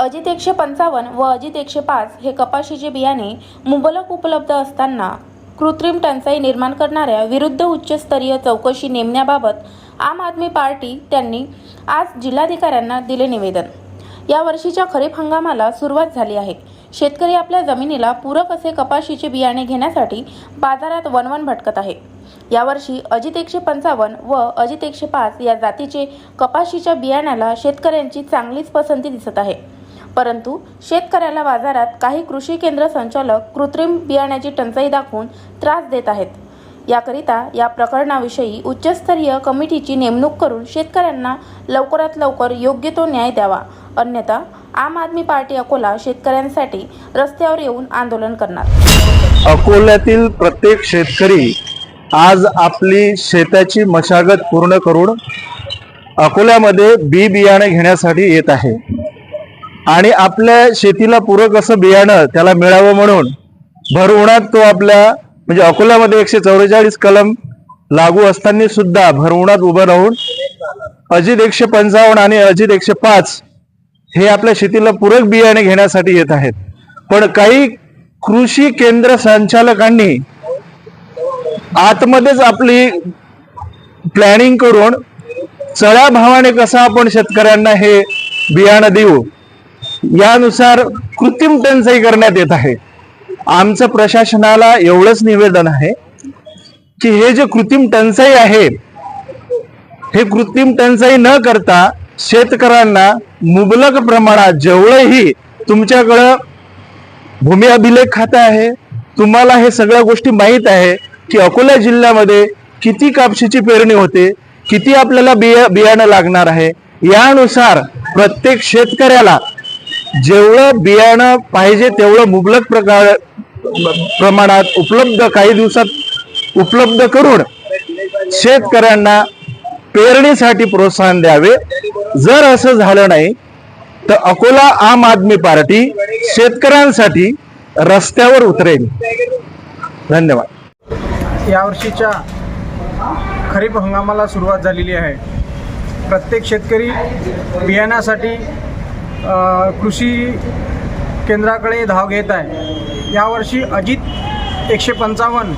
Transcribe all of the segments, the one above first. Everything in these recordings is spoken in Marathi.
अजित एकशे पंचावन्न व अजित एकशे पाच हे कपाशीचे बियाणे मुबलक उपलब्ध असताना कृत्रिम टंचाई निर्माण करणाऱ्या विरुद्ध उच्चस्तरीय चौकशी नेमण्याबाबत आम आदमी पार्टी त्यांनी आज जिल्हाधिकाऱ्यांना दिले निवेदन. या वर्षीच्या खरीप हंगामाला सुरुवात झाली आहे. शेतकरी आपल्या जमिनीला पूरक असे कपाशीचे बियाणे घेण्यासाठी बाजारात वनवन भटकत आहे. यावर्षी अजित एकशे पंचावन्न व अजित एकशे पाच या जातीचे कपाशीच्या बियाण्याला शेतकऱ्यांची चांगलीच पसंती दिसत आहे. परंतु शेतकऱ्याला बाजारात काही कृषी केंद्र संचालक कृत्रिम बियाण्याची टंचाई दाखवून त्रास देत आहेत. याकरिता या प्रकरणाविषयी उच्चस्तरीय कमिटीची नेमणूक करून शेतकऱ्यांना लवकरात लवकर योग्य तो न्याय द्यावा. अन्यथा आम आदमी पार्टी अकोला शेतकऱ्यांसाठी रस्त्यावर येऊन आंदोलन करणार. अकोल्यातील प्रत्येक शेतकरी आज आपली शेताची मशागत पूर्ण करून अकोल्यामध्ये बी बियाणे घेण्यासाठी येत आहे. आणि आपल्या शेतीला पूरक असं बियाणं त्याला मिळावं म्हणून भर उन्हात तो आपल्या म्हणजे अकोल्यामध्ये एकशे चौवेचाळीस कलम लागू असताना सुद्धा भर उन्हात उभं राहून अजित एकशे पंचावन्न आणि अजित एकशे पाच हे आपल्या शेतीला पूरक बियाणे घेण्यासाठी येत आहेत. पण काही कृषी केंद्र संचालकांनी आतमध्येच आपली प्लॅनिंग करून चढ्या भावाने कसं आपण शेतकऱ्यांना हे बियाणं देऊ यानुसार कृत्रिम टंचाई करण्यात येत आहे. आमचं प्रशासनाला एवढंच निवेदन आहे की हे जे कृत्रिम टंचाई आहे हे कृत्रिम टंचाई न करता शेतकऱ्यांना मुबलक प्रमाणात जेवढंही तुमच्याकडं भूमी अभिलेख खातं आहे तुम्हाला हे सगळ्या गोष्टी माहीत आहे की अकोला जिल्ह्यामध्ये किती कापशीची पेरणी होते किती आपल्याला बिया बियाणं लागणार आहे. यानुसार प्रत्येक शेतकऱ्याला जेवढं बियाणं पाहिजे तेवढं मुबलक प्रकार प्रमाणात उपलब्ध काही दिवसात उपलब्ध करून शेतकऱ्यांना पेरणीसाठी प्रोत्साहन द्यावे. जर असं झालं नाही तर अकोला आम आदमी पार्टी शेतकऱ्यांसाठी रस्त्यावर उतरेल. धन्यवाद. यावर्षीच्या खरीप हंगामाला सुरुवात झालेली आहे. प्रत्येक शेतकरी बियाण्यासाठी कृषी केंद्राकडे धाव घेत आहे. यावर्षी अजित एकशे पंचावन्न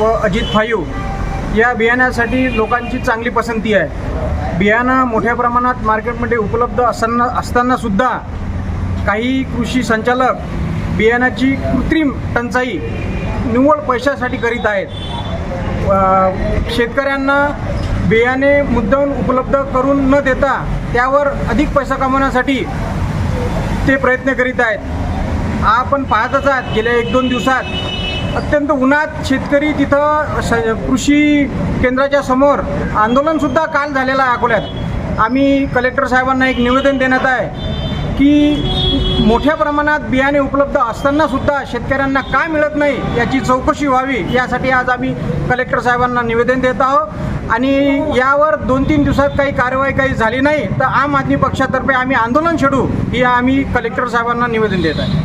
व अजित फाईव्ह या बियाण्यासाठी लोकांची चांगली पसंती आहे. बियाणं मोठ्या प्रमाणात मार्केटमध्ये उपलब्ध असताना असतानासुद्धा काही कृषी संचालक बियाण्याची कृत्रिम टंचाई निव्वळ पैशासाठी करीत आहेत. शेतकऱ्यांना बियाणे मुद्दाम उपलब्ध करून न देता त्यावर अधिक पैसा कमवण्यासाठी ते प्रयत्न करीत आहेत. आपण पाहतच आहात गेल्या एक दोन दिवसात अत्यंत उन्हात शेतकरी तिथं कृषी केंद्राच्या समोर आंदोलनसुद्धा काल झालेलं आहे अकोल्यात. आम्ही कलेक्टर साहेबांना एक निवेदन देण्यात आहे. की मोठ्या प्रमाणात बियाणे उपलब्ध असताना सुद्धा शेतकऱ्यांना काय मिळत नाही याची चौकशी व्हावी यासाठी आज आम्ही कलेक्टर साहेबांना निवेदन देत आहोत. आणि यावर दोन तीन दिवसात काही कारवाई काही झाली नाही तर आम आदमी पक्षातर्फे आम्ही आंदोलन छेडू ही आम्ही कलेक्टर साहेबांना निवेदन देत आहे.